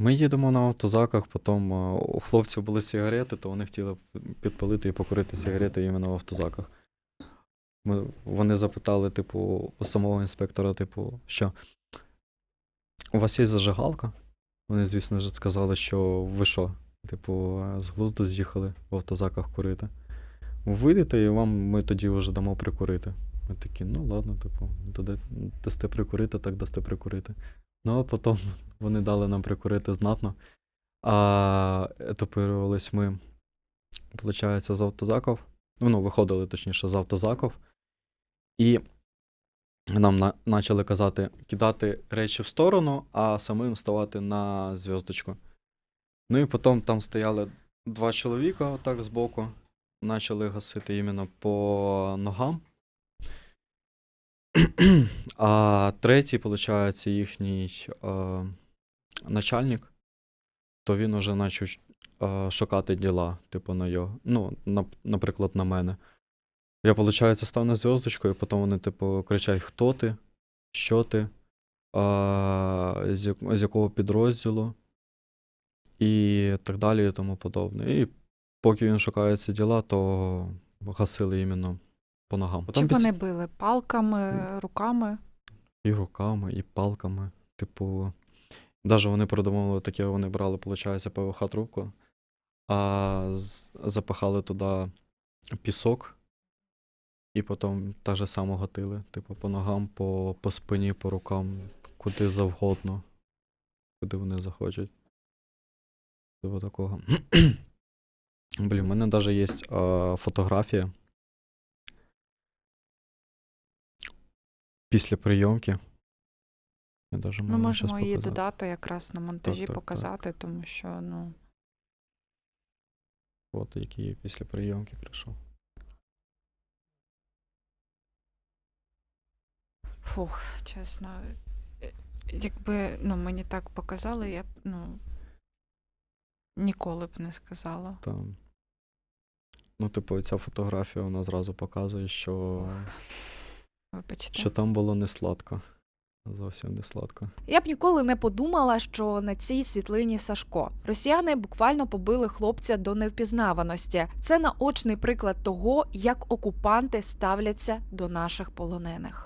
Ми їдемо на автозаках, потім е, у хлопців були сигарети, то вони хотіли підпалити і покурити сигарети іменно в автозаках. Ми, вони запитали, типу, у самого інспектора, типу, що у вас є зажигалка? Вони, звісно ж, сказали, що ви що, типу, з глузду з'їхали в автозаках курити. Вийдете, і вам ми тоді вже дамо прикурити. Ми такі, ну ладно, типу, дасте прикурити, так дасте прикурити. Ну, а потім вони дали нам прикурити знатно. А етапирувались ми, виходить, з автозаків. Ну, виходили, точніше, з автозаків. І нам на, почали казати кидати речі в сторону, а самим ставати на зв'язочку. Ну і потім там стояли два чоловіка отак збоку, почали гасити іменно по ногам. А третій, виходить, їхній е, начальник, то він уже почав е, шукати діла, типу, на його. Ну, на, наприклад, на мене. Я, виходить, став на зв'язочку, і потім вони, типу, кричать: хто ти? Що ти? А, з, з якого підрозділу? І так далі, і тому подобне. І поки він шукає ці діла, то гасили іменно по ногам. Чи після- вони били палками, руками? і руками, і палками. Типу, навіть вони придумали таке, вони брали, виходить, ПВХ трубку, а запахали туди пісок, і потім так же само гатили. Типу, по ногам, по, по спині, по рукам, куди завгодно, куди вони захочуть. Типу такого. Блін, в мене навіть є а, фотографія. Після прийомки. Я даже Ми можу можемо щас її показати. додати якраз на монтажі, так, так. показати, тому що, ну. От який я після прийомки прийшов. Фух, чесно. е, Якби ну, мені так показали, я б ну, ніколи б не сказала. Там. Ну, типу, ця фотографія вона зразу показує, що, Вибачте. що там було не сладко. Зовсім не сладко. Я б ніколи не подумала, що на цій світлині Сашко росіяни буквально побили хлопця до невпізнаваності. Це наочний приклад того, як окупанти ставляться до наших полонених.